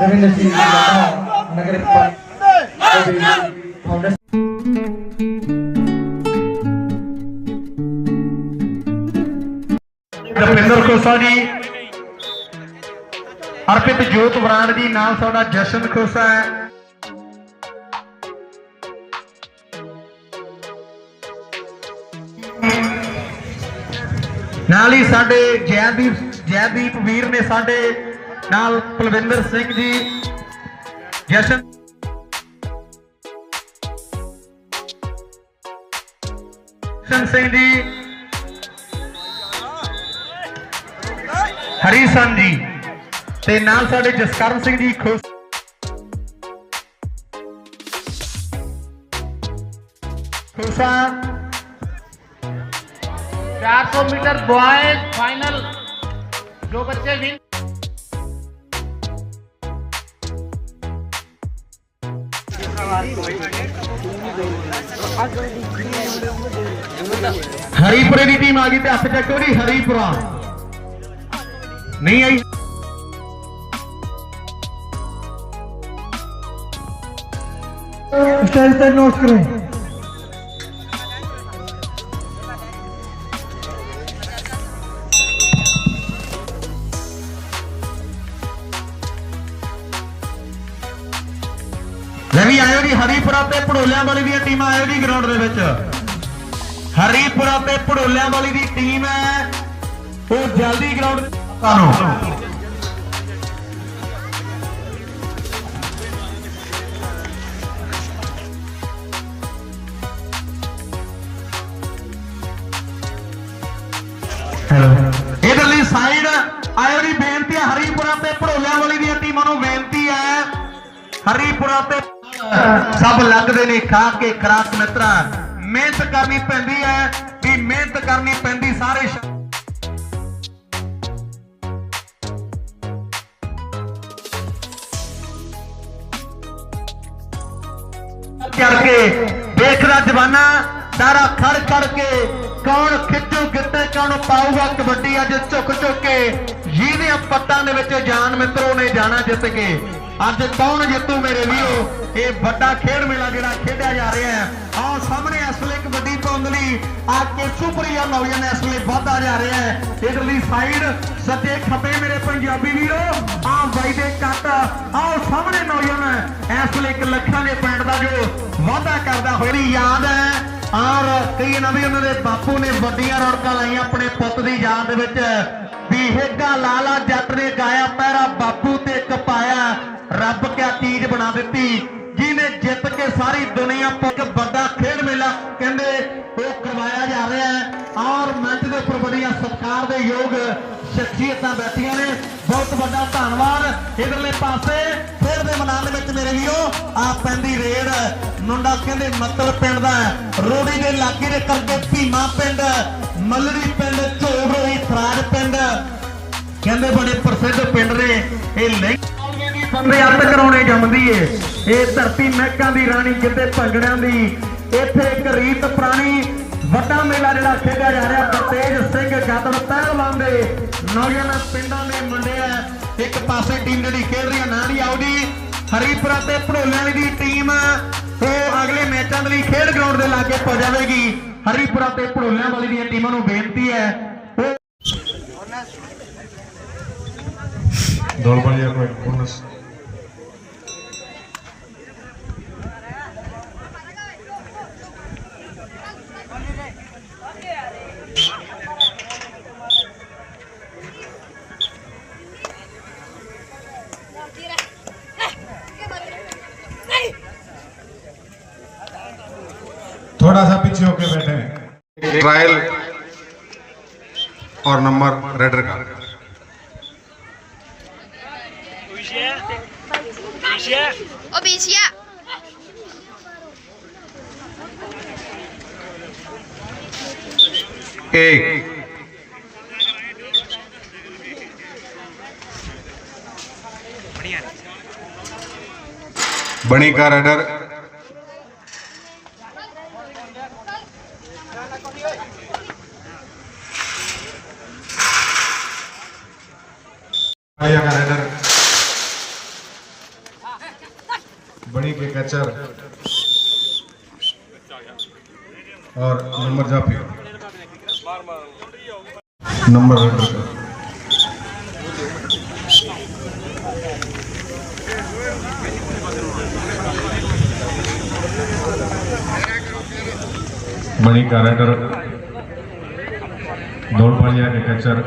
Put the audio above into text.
ਰਵਿੰਦਰ ਸਿੰਘ ਜੀ ਦਾ ਰਪਿੰਦਰ ਖੋਸਾ ਜੀ। ਅਰਪਿਤ ਜੋਤ ਬਰਾੜ ਜੀ ਨਾਲ ਸਾਡਾ ਜਸ਼ਨ ਖੋਸਾ ਹੈ। ਨਾਲ ਹੀ ਸਾਡੇ ਜੈਦੀਪ ਜੈਦੀਪ ਵੀਰ ਨੇ ਸਾਡੇ ਨਾਲ ਪਲਵਿੰਦਰ ਸਿੰਘ ਜੀ ਜਸ਼ਨ ਜਸ਼ਨ ਸਿੰਘ ਜੀ ਹਰੀ ਸਨ ਜੀ ਤੇ ਨਾਲ ਸਾਡੇ ਜਸਕਰਨ ਸਿੰਘ ਜੀ ਖੁਸ਼ ਖੁਸ਼ਾ 400 मीटर बॉयज फाइनल जो बच्चे विन हरिपुरे की टीम आ गई हथ चको जी हरिपुरा। नहीं आई। नोट करें। ਵੀ ਆਇਓ ਜੀ, ਹਰੀਪੁਰਾ ਤੇ ਪੜੋਲਿਆਂ ਵਾਲੀ ਦੀਆਂ ਟੀਮਾਂ ਆਇਓ ਜੀ ਗਰਾਊਂਡ ਦੇ ਵਿੱਚ। ਹਰੀਪੁਰਾ ਤੇ ਪੜੋਲਿਆਂ ਵਾਲੀ ਦੀ ਟੀਮ ਹੈ। ਉਹ ਜਲਦੀ ਗਰਾਊਂਡ ਤੁਹਾਨੂੰ ਇਧਰਲੀ ਸਾਈਡ ਆਇਓ ਜੀ, ਬੇਨਤੀ ਹੈ ਹਰੀਪੁਰਾ ਤੇ ਭੜੋਲਿਆਂ ਵਾਲੀ ਦੀਆਂ ਟੀਮਾਂ ਨੂੰ ਬੇਨਤੀ ਹੈ। ਹਰੀਪੁਰਾ ਤੇ ਸਭ ਲੱਗਦੇ ਨੇ ਖਾ ਕੇ ਖਰਾਕ ਮਿੱਤਰਾ। ਮਿਹਨਤ ਕਰਨੀ ਪੈਂਦੀ ਹੈ, ਵੀ ਮਿਹਨਤ ਕਰਨੀ ਪੈਂਦੀ ਸਾਰੇ ਸ਼- ਚੜ ਕੇ ਦੇਖਦਾ ਜਵਾਨਾ ਸਾਰਾ ਖੜ ਖੜ ਕੇ ਕੌਣ ਖਿੱਚੂ ਕਿੱਤੇ ਕੌਣ ਪਾਊਗਾ ਕਬੱਡੀ, ਅੱਜ ਝੁਕ ਝੁਕ ਕੇ ਜਿਹਦੇ ਪੱਟਾਂ ਦੇ ਵਿੱਚ ਜਾਨ ਮਿੱਤਰੋ ਨੇ ਜਾਣਾ ਜਿੱਤ ਕੇ। ਅੱਜ ਕੌਣ ਜਿੱਤੂ ਮੇਰੇ ਵੀਰੋ? ਇਹ ਵੱਡਾ ਖੇਡ ਮੇਲਾ ਜਿਹੜਾ ਖੇਡਿਆ ਜਾ ਰਿਹਾ ਹੈ। ਆਹ ਸਾਹਮਣੇ ਇਸ ਵੇਲੇ ਕਬੱਡੀ ਪਾਉਣ ਦੇ ਆ ਕੇ ਸੁਪਰੀਆ ਨੌਜਵਾਨ ਇਸ ਵੇਲੇ ਵੱਧਦਾ ਜਾ ਰਿਹਾ ਹੈ। ਇਧਰਲੀ ਸਾਈਡ ਸੱਜੇ ਖੱਬੇ ਮੇਰੇ ਪੰਜਾਬੀ ਵੀਰੋ, ਆਹ ਬਾਈ ਦੇ ਕੱਟ। ਆਹ ਸਾਹਮਣੇ ਨੌਜਵਾਨ ਇਸ ਵੇਲੇ ਇੱਕ ਲੱਖਾਂ ਦੇ ਪਿੰਡ ਦਾ ਜੋ ਵਾਅਦਾ ਕਰਦਾ ਹੋਣੀ ਯਾਦ ਹੈ। ਔਰ ਕਈ ਨਾ ਵੀ ਉਹਨਾਂ ਦੇ ਬਾਪੂ ਨੇ ਵੱਡੀਆਂ ਰੌਣਕਾਂ ਲਾਈਆਂ ਆਪਣੇ ਪੁੱਤ ਦੀ ਯਾਦ ਦੇ ਵਿੱਚ। ਵੀ ਹੇਗਾ ਲਾਲਾ ਜੱਟ ਨੇ ਗਾਇਆ ਪੈਰਾ ਬਾਪੂ ਤੇ ਕਪਾਇਆ ਰੱਬ ਕਿਆ ਚੀਜ਼ ਬਣਾ ਦਿੱਤੀ? ਜਿਹਨੇ ਜਿੱਤ ਕੇ ਸਾਰੀ ਦੁਨੀਆ ਪਰ ਇੱਕ ਵੱਡਾ ਖੇਡ ਮੇਲਾ ਕਹਿੰਦੇ ਉਹ ਕਰਵਾਇਆ ਜਾ ਰਿਹਾ ਹੈ। ਔਰ ਮੰਚ ਦੇ ਉੱਪਰ ਬੜੀਆਂ ਸਤਿਕਾਰ ਦੇ ਯੋਗ ਸ਼ਖਸੀਅਤਾਂ ਬੈਠੀਆਂ ਨੇ। ਬਹੁਤ ਵੱਡਾ ਧੰਨਵਾਦ। ਇਧਰਲੇ ਪਾਸੇ ਖੇਡ ਦੇ ਮੈਦਾਨ ਦੇ ਵਿੱਚ ਮੇਰੇ ਵੀਰੋ, ਆ ਪੈਂਦੀ ਰੇਡ। ਮੁੰਡਾ ਕਹਿੰਦੇ ਮੱਤਲ ਪਿੰਡ ਦਾ ਰੋੜੀ ਦੇ ਲਾਗੇ ਦੇ ਕਰਕੇ ਭੀਮਾ ਪਿੰਡ, ਮੱਲੜੀ ਪਿੰਡ ਝੋਬੜੀ ਫਰਾਜ ਪਿੰਡ। ਕਹਿੰਦੇ ਬੜੇ ਪ੍ਰਸਿੱਧ ਪਿੰਡ ਨੇ। ਇਹ ਨਹੀਂ ਬੰਦੇ ਕਰਾਉਣੇ ਜੰਮਦੀ ਏ। ਇਹ ਧਰਤੀ ਮਹਿਕਾਂ ਦੀ ਰਾਣੀ ਕਿਤੇ ਭੰਗੜਿਆਂ ਦੀ। ਇੱਥੇ ਇੱਕ ਰੀਤ ਪੁਰਾਣੀ ਵੱਡਾ ਮੇਲਾ ਜਿਹੜਾ ਖੇਡਿਆ ਜਾ ਰਿਹਾ। ਬਤੇਜ ਸਿੰਘ ਗਾਦੜ ਪਹਿਲਵਾਨ ਦੇ ਨੌਜਵਾਨ ਪਿੰਡਾਂ ਦੇ ਮੁੰਡੇ ਆ ਇੱਕ ਪਾਸੇ ਟੀਮ ਜਿਹੜੀ ਖੇਡ ਰਹੀ ਆ, ਨਾਂ ਆਉਦੀ। ਹਰੀਪੁਰਾ ਤੇ ਭੜੋਲਿਆਂ ਦੀ ਟੀਮ, ਉਹ ਅਗਲੇ ਮੈਚਾਂ ਦੇ ਲਈ ਖੇਡ ਗਰਾਊਂਡ ਦੇ ਲਾਗੇ ਪਹੁੰਚ ਜਾਵੇਗੀ। ਹਰੀਪੁਰਾ ਤੇ ਭੜੋਲਿਆਂ ਵਾਲੀ ਦੀਆਂ ਟੀਮਾਂ ਨੂੰ ਬੇਨਤੀ ਹੈ। ਉਹ Dolmalia con unos थोड़ा सा पीछे होके बैठे हैं। ट्रायल और नंबर रेडर का. एक। बणी का रेडर। का के कैचर और नंबर जाफी नंबर मणी कारागर दौडपाळी या एकाचार